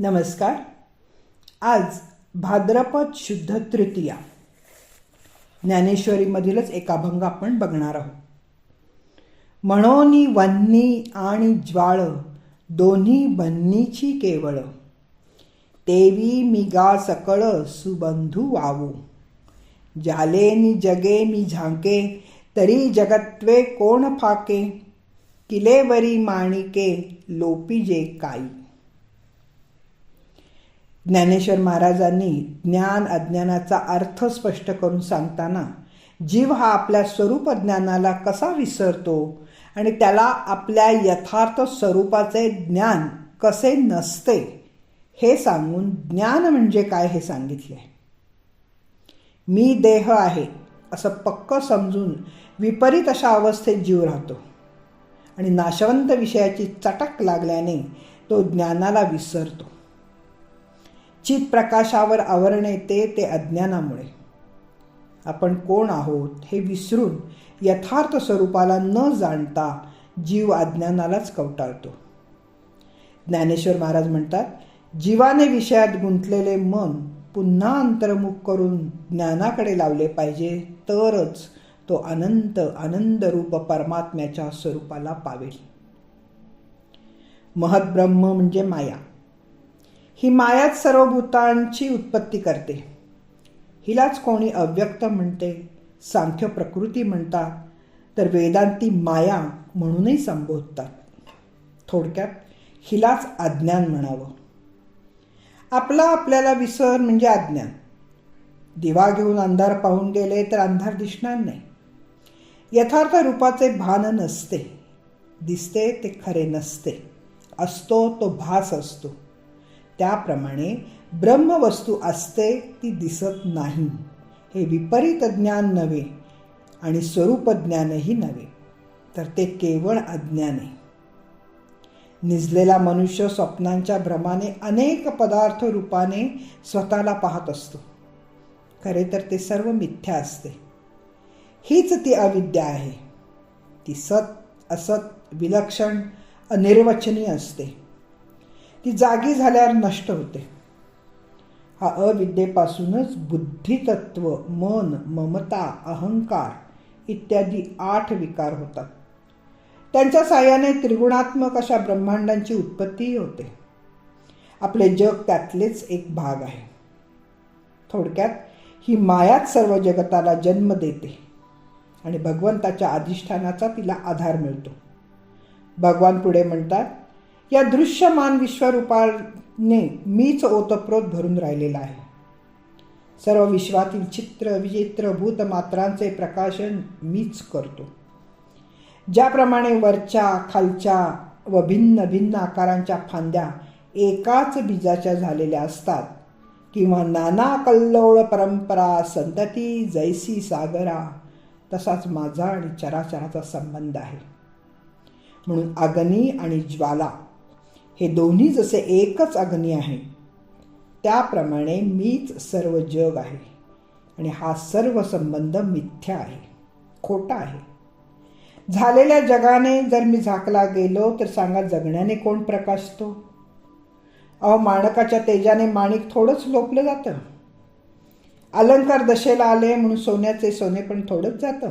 नमस्कार. आज भाद्रपद शुद्ध तृतीया. ज्ञानेश्वरीमधीलच एक अभंग आपण बघणार आहोत. म्हणोनी वन्नी आणि ज्वाळ दोन्ही बन्नीची केवळ. तेवी मी गा सकळ सुबंधू वावू. जाले नि जगे मी झांके तरी जगत्वे कोण फाके? किलेवरी माणिके लोपीजे काई. ज्ञानेश्वर महाराजांनी ज्ञान अज्ञानाचा अर्थ स्पष्ट करून सांगताना जीव हा आपल्या स्वरूप ज्ञानाला कसा विसरतो आणि त्याला आपल्या यथार्थ स्वरूपाचे ज्ञान कसे नसते हे सांगून ज्ञान म्हणजे काय हे सांगितले मी देह आहे असं पक्क समजून विपरीत अशा अवस्थेत जीव राहतो. आणि नाशवंत विषयाची चटक लागल्याने तो ज्ञानाला विसरतो. चित प्रकाशावर आवरण येते ते अज्ञानामुळे. आपण कोण आहोत हे विसरून यथार्थ स्वरूपाला न जाणता जीव अज्ञानालाच कवटाळतो. ज्ञानेश्वर महाराज म्हणतात जीवाने विषयात गुंतलेले मन पुन्हा अंतर्मुख करून ज्ञानाकडे लावले पाहिजे तरच तो अनंत आनंदरूप परमात्म्याच्या स्वरूपाला पावेल. महद्ब्रह्म म्हणजे माया. ही मायाच सर्व भूतांची उत्पत्ती करते. हिलाच कोणी अव्यक्त म्हणते सांख्य प्रकृती म्हणतात तर वेदांती माया म्हणूनही संबोधतात. थोडक्यात हिलाच अज्ञान म्हणावं. आपला आपल्याला विसर म्हणजे अज्ञान. दिवा घेऊन अंधार पाहून गेले तर अंधार दिसणार नाही. यथार्थ रूपाचे भान नसते. दिसते ते खरे नसते. असतो तो भास असतो. त्याप्रमाणे ब्रह्मवस्तू असते ती दिसत नाही. हे विपरीत ज्ञान नव्हे आणि स्वरूप ज्ञानही नव्हे. तर ते केवळ अज्ञान. आहे निजलेला मनुष्य स्वप्नांच्या भ्रमाने अनेक पदार्थ रूपाने स्वतःला पाहत असतो. खरे तर ते सर्व मिथ्या असते. हीच ती अविद्या आहे. ती सत असत विलक्षण अनिर्वचनीय असते. ती जागी झाल्यावर नष्ट होते. हा अविद्येपासूनच बुद्धितत्व मन ममता अहंकार इत्यादी आठ विकार होतात. त्यांच्या साह्याने त्रिगुणात्मक अशा ब्रह्मांडांची उत्पत्तीही होते. आपले जग त्यातलेच एक भाग आहे. थोडक्यात ही मायाच सर्व जगताला जन्म देते आणि भगवंताच्या अधिष्ठानाचा तिला आधार मिळतो. भगवान पुढे म्हणतात या दृश्यमान विश्वरूपाने मीच ओतप्रोत भरून राहिलेला आहे. सर्व विश्वातील चित्र विचित्र भूतमात्रांचे प्रकाशन मीच करतो. ज्याप्रमाणे वरच्या खालच्या व भिन्न भिन्न आकारांच्या फांद्या एकाच बीजाच्या झालेल्या असतात किंवा नाना कल्लोळ परंपरा संतती जैसी सागरा तसाच माझा आणि चराचराचा संबंध आहे. म्हणून अग्नी आणि ज्वाला हे दोन्ही जसे एकच अग्नी आहे त्याप्रमाणे मीच सर्व जग आहे आणि हा सर्व संबंध मिथ्या आहे खोटा आहे. झालेल्या जगाने जर मी झाकला गेलो तर सांगा जगण्याने कोण प्रकाशतो? अहो माणकाच्या तेजाने माणिक थोडंच लोपलं जातं. अलंकार दशेला आले म्हणून सोन्याचे सोने पण थोडंच जातं.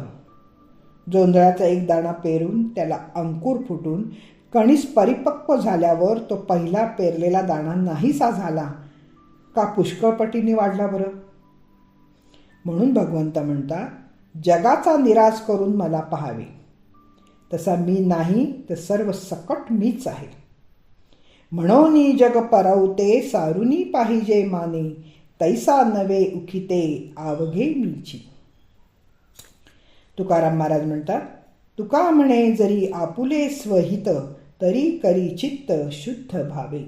जोंधळाचा एक दाणा पेरून त्याला अंकुर फुटून कणीस परिपक्व झाल्यावर तो पहिला पेरलेला दाणा नाहीसा झाला. का पुष्कळपटीने वाढला बरं? म्हणून भगवंत म्हणतात जगाचा निराश करून मला पहावे. तसा मी नाही तर सर्व सकट मीच आहे. म्हणून जग परवते सारुनी पाहिजे माने तैसा नवे उखिते आवघे मीची. तुकाराम महाराज म्हणतात तुका म्हणे जरी आपुले स्वहित तरी करी चित्त शुद्ध भावे.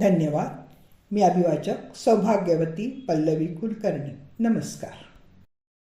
धन्यवाद. मी अभिवाचक सौभाग्यवती पल्लवी कुलकर्णी. नमस्कार.